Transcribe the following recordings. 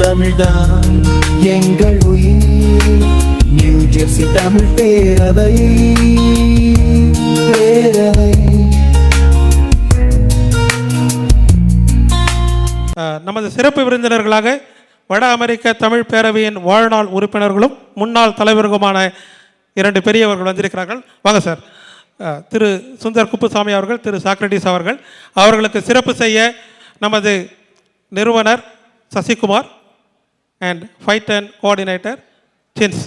தமிழ்தான் எங்கள் உயிர் நியூ ஜெர்சி தமிழ் பேரவை. பேரவை நமது சிறப்பு விருந்தினர்களாக வட அமெரிக்க தமிழ் பேரவையின் வாழ்நாள் உறுப்பினர்களும் முன்னாள் தலைவர்களுமான இரண்டு பெரியவர்கள் வந்திருக்கிறார்கள். வாங்க சார். திரு சுந்தர் குப்புசாமி அவர்கள் திரு சாக்ரட்டிஸ் அவர்கள். அவர்களுக்கு சிறப்பு செய்ய நமது நிறுவனர் Sasikumar and Python coordinator Chins. Chins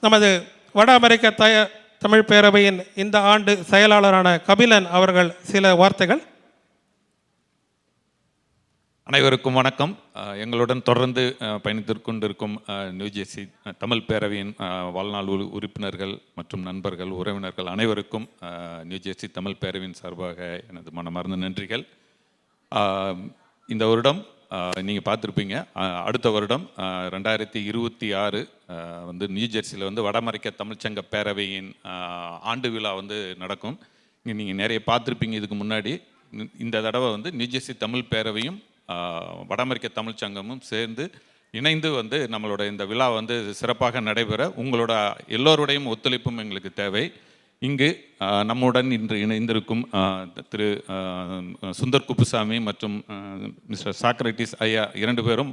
நமது வட அமெரிக்க தய தமிழ் பேரவையின் இந்த ஆண்டு செயலாளரான கபிலன் அவர்கள் சில வார்த்தைகள் அனைவருக்கும் வணக்கம். எங்களுடன் தொடர்ந்து பயணித்து கொண்டிருக்கும் நியூஜெர்சி தமிழ் பேரவையின் வாழ்நாள் உறுப்பினர்கள் மற்றும் நண்பர்கள் உறவினர்கள் அனைவருக்கும் நியூஜெர்சி தமிழ் பேரவையின் சார்பாக எனது மனமார்ந்த நன்றிகள். இந்த வருடம் நீங்கள் பார்த்துருப்பீங்க. அடுத்த வருடம் ரெண்டாயிரத்தி இருபத்தி ஆறு வந்து நியூஜெர்சியில் வந்து வடமரைக்க தமிழ்ச்சங்க பேரவையின் ஆண்டு விழா வந்து நடக்கும். இங்கே நீங்கள் நிறைய பார்த்துருப்பீங்க. இதுக்கு முன்னாடி இந்த- இந்த தடவை வந்து நியூஜெர்சி தமிழ் பேரவையும் வட அமெரிக்க தமிழ் சங்கமும் சேர்ந்து இணைந்து வந்து நம்மளோட இந்த விழா வந்து சிறப்பாக நடைபெற உங்களோட எல்லோருடையும் ஒத்துழைப்பும் எங்களுக்கு தேவை. இங்கு நம்முடன் இன்று இணைந்திருக்கும் திரு சுந்தர் குப்புசாமி மற்றும் மிஸ்டர் சாக்ரட்டிஸ் ஐயா இரண்டு பேரும்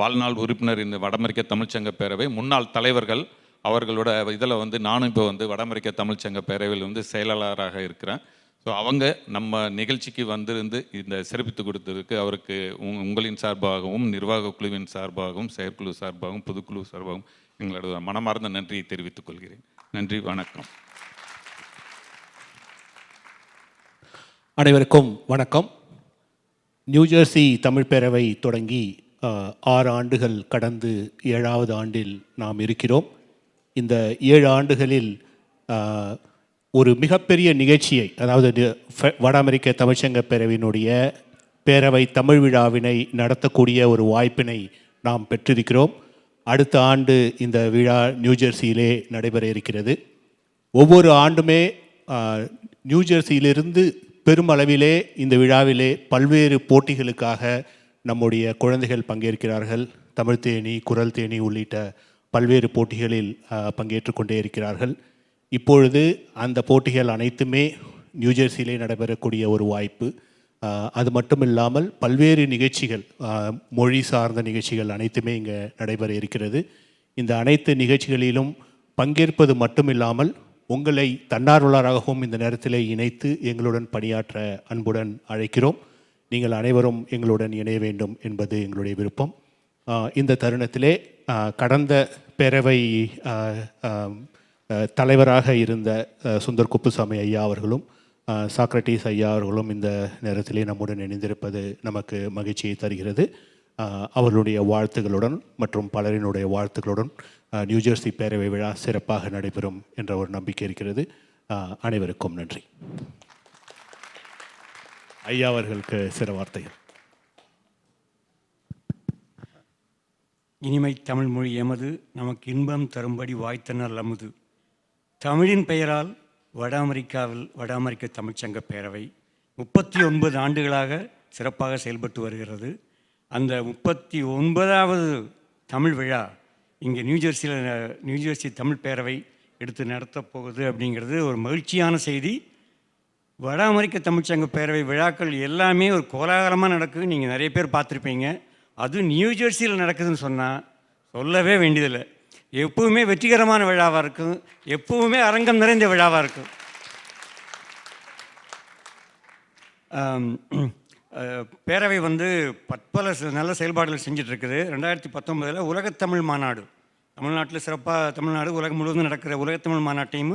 வாழ்நாள் உறுப்பினர் இந்த வடமரிக்க தமிழ்ச்சங்க பேரவை. முன்னாள் தலைவர்கள் அவர்களோட இதில் வந்து நானும் இப்போ வந்து வட அமெரிக்க தமிழ்ச்சங்க பேரவையில் வந்து செயலாளராக இருக்கிறேன். ஸோ அவங்க நம்ம நிகழ்ச்சிக்கு வந்திருந்து இந்த சிறப்பித்து கொடுத்ததுக்கு அவருக்கு உங் உங்களின் சார்பாகவும் நிர்வாக குழுவின் சார்பாகவும் செயற்குழு சார்பாகவும் பொதுக்குழு சார்பாகவும் எங்களோட மனமார்ந்த நன்றியை தெரிவித்துக் கொள்கிறேன். நன்றி வணக்கம். அனைவருக்கும் வணக்கம். நியூஜெர்சி தமிழ் பேரவை தொடங்கி ஆறு ஆண்டுகள் கடந்து ஏழாவது ஆண்டில் நாம் இருக்கிறோம். இந்த ஏழு ஆண்டுகளில் ஒரு மிகப்பெரிய நிகழ்ச்சியை அதாவது வட அமெரிக்க தமிழ்ச்சங்க பேரவையினுடைய பேரவை தமிழ் விழாவினை நடத்தக்கூடிய ஒரு வாய்ப்பினை நாம் பெற்றிருக்கிறோம். அடுத்த ஆண்டு இந்த விழா நியூஜெர்சியிலே நடைபெற இருக்கிறது. ஒவ்வொரு ஆண்டுமே நியூஜெர்சியிலிருந்து பெருமளவிலே இந்த விழாவிலே பல்வேறு போட்டிகளுக்காக நம்முடைய குழந்தைகள் பங்கேற்கிறார்கள். தமிழ் தேனி குரல் தேனி உள்ளிட்ட பல்வேறு போட்டிகளில் பங்கேற்று கொண்டே இருக்கிறார்கள். இப்பொழுது அந்த போட்டிகள் அனைத்துமே நியூஜெர்சியிலே நடைபெறக்கூடிய ஒரு வாய்ப்பு. அது மட்டும் இல்லாமல் பல்வேறு நிகழ்ச்சிகள் மொழி சார்ந்த நிகழ்ச்சிகள் அனைத்துமே இங்கே நடைபெற இருக்கிறது. இந்த அனைத்து நிகழ்ச்சிகளிலும் பங்கேற்பது மட்டும் இல்லாமல் உங்களை தன்னார்வலராகவும் இந்த நேரத்தில் இணைத்து எங்களுடன் பணியாற்ற அன்புடன் அழைக்கிறோம். நீங்கள் அனைவரும் எங்களுடன் இணைய வேண்டும் என்பது எங்களுடைய விருப்பம். இந்த தருணத்திலே கடந்த பேரவை தலைவராக இருந்த சுந்தர் குப்புசாமி ஐயா அவர்களும் சாக்ரட்டிஸ் ஐயா அவர்களும் இந்த நேரத்திலே நம்முடன் இணைந்திருப்பது நமக்கு மகிழ்ச்சியை தருகிறது. அவர்களுடைய வாழ்த்துகளுடன் மற்றும் பலரினுடைய வாழ்த்துகளுடன் நியூஜெர்சி பேரவை விழா சிறப்பாக நடைபெறும் என்ற ஒரு நம்பிக்கை இருக்கிறது. அனைவருக்கும் நன்றி. ஐயா அவர்களுக்கு சில வார்த்தைகள். இனிமை தமிழ் மொழி எமது நமக்கு இன்பம் தரும்படி வாய்த்தனர் அமுது. தமிழின் பெயரால் வட அமெரிக்காவில் வட அமெரிக்க தமிழ்ச்சங்க பேரவை முப்பத்தி ஒன்பது ஆண்டுகளாக சிறப்பாக செயல்பட்டு வருகிறது. அந்த முப்பத்தி ஒன்பதாவது தமிழ் விழா இங்கே நியூஜெர்சியில் நியூஜெர்சி தமிழ் பேரவை எடுத்து நடத்தப் போகுது அப்படிங்கிறது ஒரு மகிழ்ச்சியான செய்தி. வட அமெரிக்க தமிழ்ச்சங்க பேரவை விழாக்கள் எல்லாமே ஒரு கோலாகலமாக நடக்குது நீங்கள் நிறைய பேர் பார்த்துருப்பீங்க. அதுவும் நியூஜெர்சியில் நடக்குதுன்னு சொன்னால் சொல்லவே வேண்டியதில்லை. எப்பவுமே வெற்றிகரமான விழாவாக இருக்கும். எப்பவுமே அரங்கம் நிறைந்த விழாவாக இருக்கும். பேரவை வந்து பற்பல நல்ல செயல்பாடுகள் செஞ்சிட்ருக்குது. ரெண்டாயிரத்தி பத்தொம்பதில் உலகத்தமிழ் மாநாடு. தமிழ்நாட்டில் சிறப்பாக தமிழ்நாடு உலகம் முழுவதும் நடக்கிற உலகத்தமிழ் மாநாட்டையும்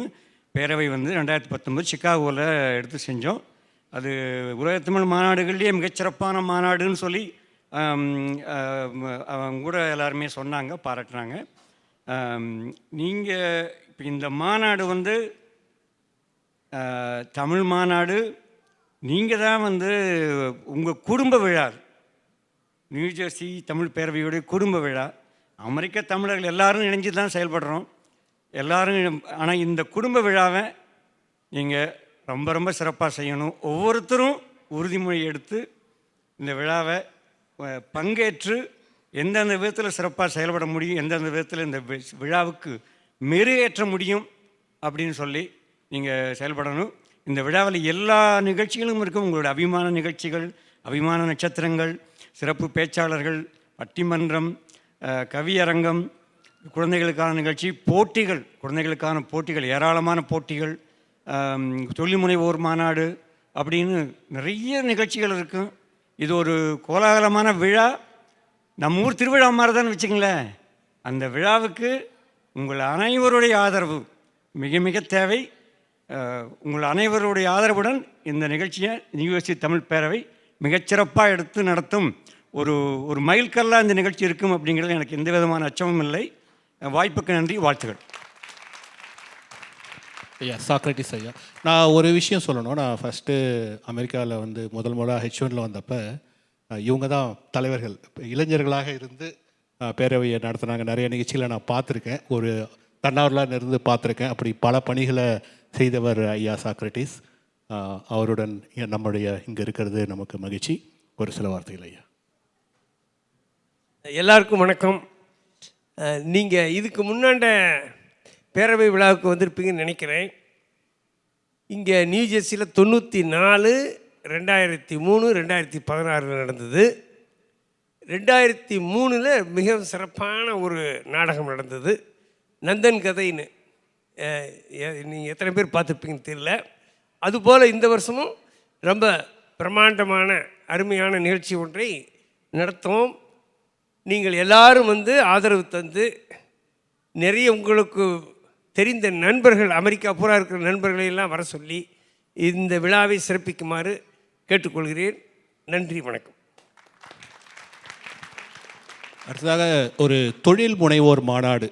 பேரவை வந்து ரெண்டாயிரத்தி பத்தொம்பது சிக்காகோவில் எடுத்து செஞ்சோம். அது உலகத்தமிழ் மாநாடுகள்லேயே மிகச்சிறப்பான மாநாடுன்னு சொல்லி அவங்க கூட எல்லாருமே சொன்னாங்க பாராட்டுனாங்க. நீங்கள் இப்போ இந்த மாநாடு வந்து தமிழ் மாநாடு நீங்கள் தான் வந்து உங்கள் குடும்ப விழா. நியூஜெர்சி தமிழ் பேரவையுடைய குடும்ப விழா. அமெரிக்க தமிழர்கள் எல்லாரும் இணைஞ்சு தான் செயல்படுறோம். எல்லாரும் ஆனால் இந்த குடும்ப விழாவை நீங்கள் ரொம்ப ரொம்ப சிறப்பாக செய்யணும். ஒவ்வொருத்தரும் உறுதிமொழி எடுத்து இந்த விழாவை பங்கேற்று எந்தெந்த விதத்தில் சிறப்பாக செயல்பட முடியும் எந்தெந்த விதத்தில் இந்த வி- விழாவுக்கு மெருகேற்ற முடியும் அப்படின்னு சொல்லி நீங்கள் செயல்படணும். இந்த விழாவில் எல்லா நிகழ்ச்சிகளும் இருக்கும். உங்களோட அபிமான நிகழ்ச்சிகள் அபிமான நட்சத்திரங்கள் சிறப்பு பேச்சாளர்கள் பட்டிமன்றம் கவியரங்கம் குழந்தைகளுக்கான நிகழ்ச்சி போட்டிகள் குழந்தைகளுக்கான போட்டிகள் ஏராளமான போட்டிகள் தொழில் முனைவோர் மாநாடு அப்படின்னு நிறைய நிகழ்ச்சிகள் இருக்கும். இது ஒரு கோலாகலமான விழா. நம்ம ஊர் திருவிழா மாதிரி தான் வச்சுங்களேன் அந்த விழாவுக்கு உங்கள் அனைவருடைய ஆதரவு மிக மிக தேவை. உங்கள் அனைவருடைய ஆதரவுடன் இந்த நிகழ்ச்சியை யூஎஸ்சி தமிழ் பேரவை மிகச்சிறப்பாக எடுத்து நடத்தும் ஒரு ஒரு மைல்கல்லாக இந்த நிகழ்ச்சி இருக்கும் அப்படிங்கிறது எனக்கு எந்த விதமான அச்சமும் இல்லை. வாய்ப்புக்கு நன்றி வாழ்த்துக்கள் ஐயா சாக்ரட்டிஸ் ஐயா நான் ஒரு விஷயம் சொல்லணும். நான் ஃபஸ்ட்டு அமெரிக்காவில் வந்து முதல் முதலாக ஹெச் ஒனில் வந்தப்போ இவங்க தான் தலைவர்கள். இளைஞர்களாக இருந்து பேரவையை நடத்துனாங்க. நிறைய நிகழ்ச்சிகளை நான் பார்த்துருக்கேன். ஒரு தன்னார்வலாக இருந்து பார்த்துருக்கேன். அப்படி பல பணிகளை செய்தவர் ஐயா சாக்ரட்டிஸ் அவருடன் நம்முடைய இங்கே இருக்கிறது நமக்கு மகிழ்ச்சி. ஒரு சில வார்த்தைகள் ஐயா. எல்லாருக்கும் வணக்கம். நீங்கள் இதுக்கு முன்னாண்ட பேரவை விழாவுக்கு வந்திருப்பீங்கன்னு நினைக்கிறேன். இங்கே நியூ ஜெர்சியில் தொண்ணூற்றி நாலு ரெண்டாயிரத்தி மூணு ரெண்டாயிரத்தி பதினாறில் நடந்தது. ரெண்டாயிரத்தி மூணில் மிக சிறப்பான ஒரு நாடகம் நடந்தது. நந்தன் கதைன்னு. நீங்கள் எத்தனை பேர் பார்த்துருப்பீங்கன்னு தெரியல. அதுபோல் இந்த வருஷமும் ரொம்ப பிரம்மாண்டமான அருமையான நிகழ்ச்சி ஒன்றை நடத்துவோம். நீங்கள் எல்லாரும் வந்து ஆதரவு தந்து நிறைய உங்களுக்கு தெரிந்த நண்பர்கள் அமெரிக்கா பூரா இருக்கிற நண்பர்களையெல்லாம் வர சொல்லி இந்த விழாவை சிறப்பிக்குமாறு கேட்டுக்கொள்கிறேன். நன்றி வணக்கம். அடுத்ததாக ஒரு தொழில் முனைவோர் மாநாடு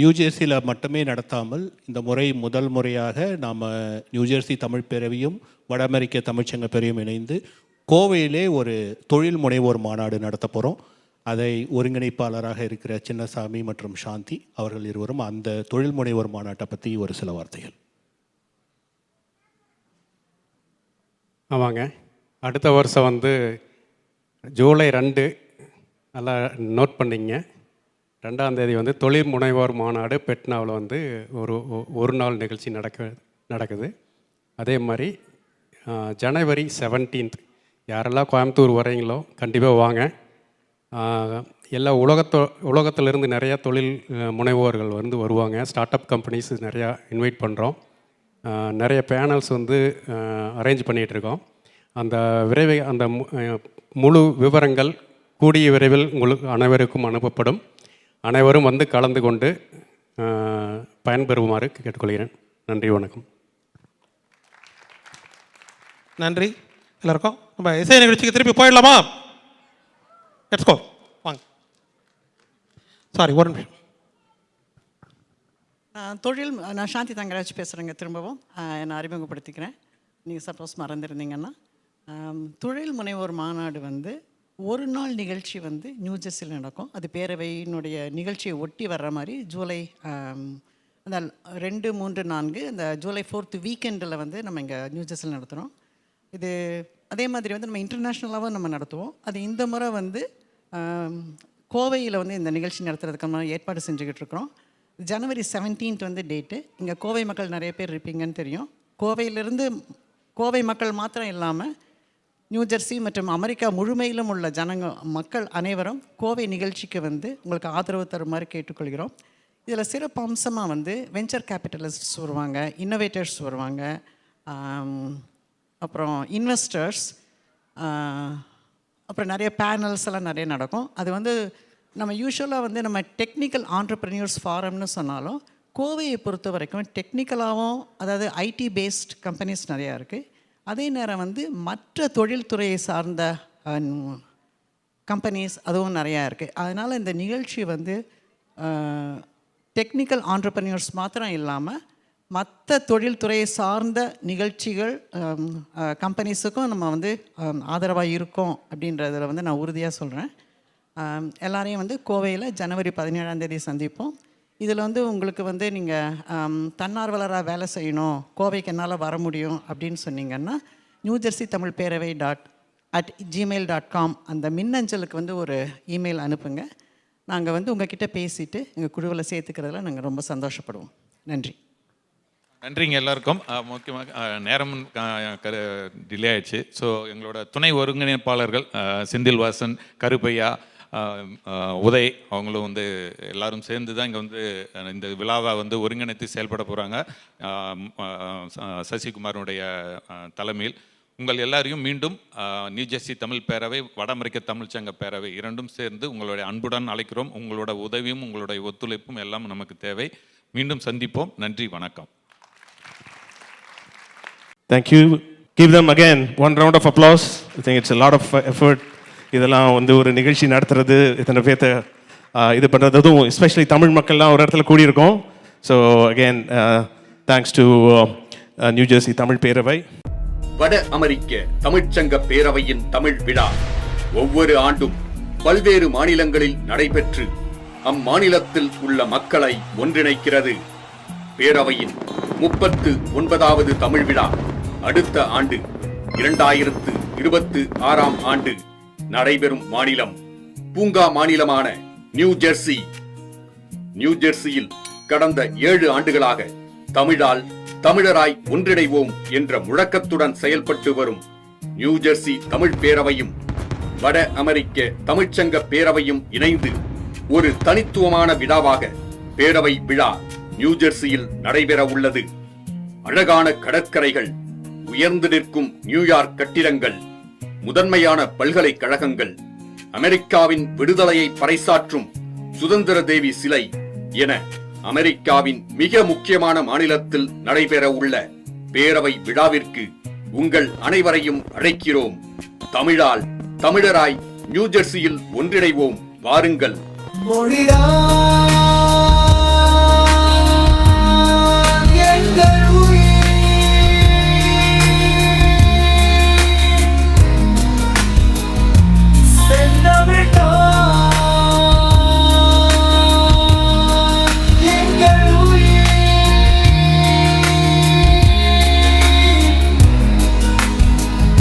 நியூஜெர்சியில் மட்டுமே நடத்தாமல் இந்த முறை முதல் முறையாக நாம் நியூஜெர்சி தமிழ் பேரவையும் வட அமெரிக்க தமிழ்ச்சங்க பேரவையும் இணைந்து கோவையிலே ஒரு தொழில் முனைவோர் மாநாடு நடத்த போகிறோம் அதை ஒருங்கிணைப்பாளராக இருக்கிற சின்னசாமி மற்றும் சாந்தி அவர்கள் இருவரும் அந்த தொழில் முனைவோர் மாநாட்டை பற்றி ஒரு சில வார்த்தைகள். ஆமாங்க. அடுத்த வருஷம் வந்து ஜூலை ரெண்டு நல்லா நோட் பண்ணிங்க. ரெண்டாம் தேதி வந்து தொழில் முனைவோர் மாநாடு பெட்னாவில் வந்து ஒரு ஒ- ஒரு நாள் நிகழ்ச்சி நடக்க நடக்குது. அதே மாதிரி ஜனவரி செவன்டீன்த் யாரெல்லாம் கோயம்புத்தூர் வரீங்களோ கண்டிப்பாக வாங்க. எல்லா உலகத்தோ உலகத்திலிருந்து நிறையா தொழில் முனைவோர்கள் வந்து வருவாங்க. ஸ்டார்ட் அப் கம்பெனிஸ் நிறையா இன்வைட் பண்ணுறோம் நிறைய பேனல்ஸ் வந்து அரேஞ்ச் பண்ணிகிட்ருக்கோம் அந்த விரைவை அந்த முழு விவரங்கள் கூடிய விரைவில் உங்களுக்கு அனைவருக்கும் அனுப்பப்படும். அனைவரும் வந்து கலந்து கொண்டு பயன்பெறுமாறு கேட்டுக்கொள்கிறேன். நன்றி வணக்கம். நன்றி. எல்லாருக்கும் நம்ம இசை நிகழ்ச்சிக்கு திருப்பி போயிடலாமா? லெட்ஸ் கோ வாங்க. சாரி ஒரு நிமிஷம். நான் தொழில் நான் சாந்தி தங்கராஜ் பேசுகிறேங்க திரும்பவும். என்னை அறிமுகப்படுத்திக்கிறேன். நீங்கள் சப்போஸ் மறந்துருந்தீங்கன்னா. தொழில் முனைவோர் மாநாடு வந்து ஒரு நாள் நிகழ்ச்சி வந்து நியூஜெர்சியில் நடக்கும். அது பேரவையினுடைய நிகழ்ச்சியை ஒட்டி வர்ற மாதிரி ஜூலை அந்த ரெண்டு மூன்று நான்கு அந்த ஜூலை ஃபோர்த்து வீக்கெண்டில் வந்து நம்ம இங்கே நியூஜெர்சியில் நடத்துகிறோம் இது அதே மாதிரி வந்து நம்ம இன்டர்நேஷ்னலாகவும் நம்ம நடத்துவோம். அது இந்த முறை வந்து கோவையில் வந்து இந்த நிகழ்ச்சி நடத்துறதுக்கான ஏற்பாடு செஞ்சுக்கிட்டு இருக்கிறோம். ஜனவரி 17th வந்து டேட்டு. இங்கே கோவை மக்கள் நிறைய பேர் இருப்பீங்கன்னு தெரியும். கோவையிலிருந்து கோவை மக்கள் மாத்திரம் இல்லாமல் நியூ ஜெர்சி மற்றும் அமெரிக்கா முழுமையிலும் உள்ள ஜனங்க மக்கள் அனைவரும் கோவை நிகழ்ச்சிக்கு வந்து உங்களுக்கு ஆதரவு தருமாறு கேட்டுக்கொள்கிறோம். இதில் சிறப்பு அம்சமாக வந்து வெஞ்சர் கேபிட்டலிஸ்ட்ஸ் வருவாங்க இன்னோவேட்டர்ஸ் வருவாங்க அப்புறம் இன்வெஸ்டர்ஸ் அப்புறம் நிறைய பேனல்ஸ் எல்லாம் நிறைய நடக்கும். அது வந்து நம்ம யூஸ்வலாக வந்து நம்ம டெக்னிக்கல் ஆண்டர்பிரினியர்ஸ் ஃபாரம்னு சொன்னாலும் கோவையை பொறுத்த வரைக்கும் டெக்னிக்கலாகவும் அதாவது ஐடி பேஸ்ட் கம்பெனிஸ் நிறையா இருக்குது அதே நேரம் வந்து மற்ற தொழில்துறையை சார்ந்த கம்பெனிஸ் அதுவும் நிறையா இருக்குது அதனால் இந்த நிகழ்ச்சி வந்து டெக்னிக்கல் ஆண்டர்பிரினியர்ஸ் மாத்திரம் இல்லாமல் மற்ற தொழில்துறையை சார்ந்த நிகழ்ச்சிகள் கம்பெனிஸுக்கும் நம்ம வந்து ஆதரவாக இருக்கோம் அப்படின்றதுல வந்து நான் உறுதியாக சொல்கிறேன் எல்லாரையும் வந்து கோவையில் ஜனவரி பதினேழாம் தேதி சந்திப்போம். இதில் வந்து உங்களுக்கு வந்து நீங்கள் தன்னார்வலராக வேலை செய்யணும் கோவைக்கு என்னால் வர முடியும் அப்படின்னு சொன்னீங்கன்னா New Jersey Tamil Peravai dot at Gmail dot com அந்த மின்னஞ்சலுக்கு வந்து ஒரு இமெயில் அனுப்புங்க. நாங்கள் வந்து உங்ககிட்ட பேசிட்டு எங்கள் குழுவில் சேர்த்துக்கிறதுல நாங்கள் ரொம்ப சந்தோஷப்படுவோம். நன்றி. நன்றிங்க எல்லாருக்கும். முக்கியமாக நேரமும் கரு டிலே ஆயிடுச்சு. ஸோ எங்களோட துணை ஒருங்கிணைப்பாளர்கள் செந்தில் வாசன் கருப்பையா உதய் அவங்களும் வந்து எல்லாரும் சேர்ந்து தான் இங்கே வந்து இந்த விழாவை வந்து ஒருங்கிணைத்து செயல்பட போகிறாங்க சசிகுமாரனுடைய தலைமையில். உங்கள் எல்லாரையும் மீண்டும் அஹ், நியூ ஜெர்சி தமிழ் பேரவை வடமரிக்க தமிழ்ச்சங்க சங்க பேரவை இரண்டும் சேர்ந்து உங்களுடைய அன்புடன் அழைக்கிறோம். உங்களோட உதவியும் உங்களுடைய ஒத்துழைப்பும் எல்லாம் நமக்கு தேவை. மீண்டும் சந்திப்போம். நன்றி வணக்கம். Thank you you. Give them again one round of applause. I think it's a lot of effort. இதெல்லாம் வந்து ஒரு நிகழ்ச்சி நடத்துறது இத்தனை பேர்த்த இது பண்ணுறது அதுவும் எஸ்பெஷலி தமிழ் மக்கள்லாம் ஒரு இடத்துல கூடியிருக்கோம். So again thanks to New Jersey Tamil Peravai. வட அமெரிக்க தமிழ்ச்சங்க பேரவையின் தமிழ் விழா ஒவ்வொரு ஆண்டும் பல்வேறு மாநிலங்களில் நடைபெற்று அம்மாநிலத்தில் உள்ள மக்களை ஒன்றிணைக்கிறது. பேரவையின் முப்பத்து ஒன்பதாவது தமிழ் விழா அடுத்த ஆண்டு இரண்டாயிரத்து இருபத்து ஆறாம் ஆண்டு நடைபெறும் மாநிலம் பூங்கா மாநிலமான நியூ ஜெர்சி. நியூ ஜெர்சியில் கடந்த ஏழு ஆண்டுகளாக தமிழால் தமிழராய் ஒன்றிணைவோம் என்ற முழக்கத்துடன் செயல்பட்டு வரும் நியூ ஜெர்சி தமிழ் பேரவையும் வட அமெரிக்க தமிழ்ச்சங்க பேரவையும் இணைந்து ஒரு தனித்துவமான விழாவாக பேரவை விழா நியூ ஜெர்சியில் நடைபெற உள்ளது. அழகான கடற்கரைகள் உயர்ந்து நிற்கும் நியூயார்க் கட்டிடங்கள் முதன்மையான பல்கலைக்கழகங்கள் அமெரிக்காவின் விடுதலையை பறைசாற்றும் சுதந்திர தேவி சிலை என அமெரிக்காவின் மிக முக்கியமான மாநிலத்தில் நடைபெற உள்ள பேரவை விழாவிற்கு உங்கள் அனைவரையும் அழைக்கிறோம். தமிழால் தமிழராய் நியூ ஜெர்சியில் ஒன்றிணைவோம். வாருங்கள். மொழிதான்